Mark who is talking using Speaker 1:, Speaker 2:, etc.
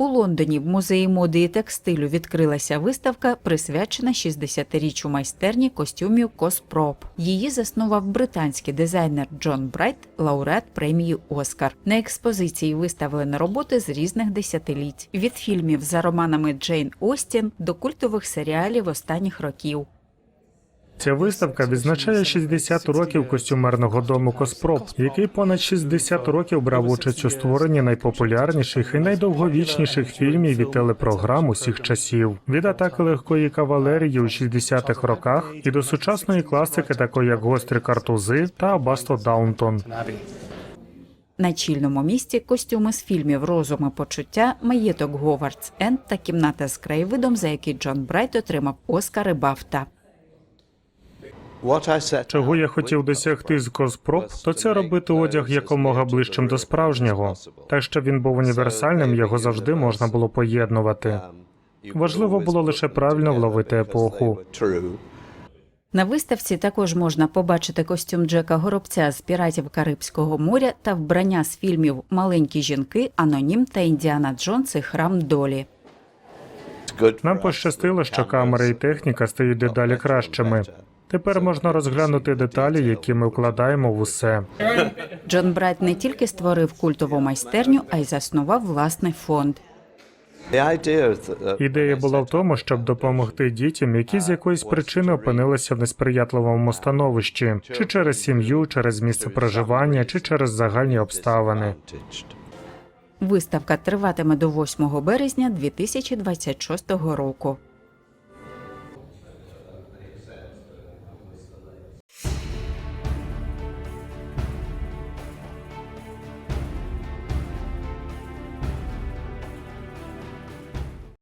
Speaker 1: У Лондоні в музеї моди і текстилю відкрилася виставка, присвячена 60-річчю майстерні костюмів Коспроп. Її заснував британський дизайнер Джон Брайт, лауреат премії Оскар. На експозиції виставлено роботи з різних десятиліть від фільмів за романами Джейн Остін до культових серіалів останніх років.
Speaker 2: Ця виставка відзначає 60 років костюмерного дому Коспроп, який понад 60 років брав участь у створенні найпопулярніших і найдовговічніших фільмів і телепрограм усіх часів. Від атаки легкої кавалерії у 60-х роках і до сучасної класики, такої як гострі картузи та Абасто Даунтон.
Speaker 1: На чільному місці костюми з фільмів Розум і почуття, маєток Говардс Енд та кімната з краєвидом, за який Джон Брайт отримав Оскар і Бафта.
Speaker 2: Чого я хотів досягти з Коспроп, то це робити одяг якомога ближчим до справжнього. Так що він був універсальним, його завжди можна було поєднувати. Важливо було лише правильно вловити епоху.
Speaker 1: На виставці також можна побачити костюм Джека Горобця з піратів Карибського моря та вбрання з фільмів Маленькі жінки, Анонім та Індіана Джонс і Храм Долі.
Speaker 2: Нам пощастило, що камери і техніка стають дедалі кращими. Тепер можна розглянути деталі, які ми вкладаємо в усе.
Speaker 1: Джон Брайт не тільки створив культову майстерню, а й заснував власний фонд.
Speaker 2: Ідея була в тому, щоб допомогти дітям, які з якоїсь причини опинилися в несприятливому становищі, чи через сім'ю, через місце проживання, чи через загальні обставини.
Speaker 1: Виставка триватиме до 8 березня 2026 року.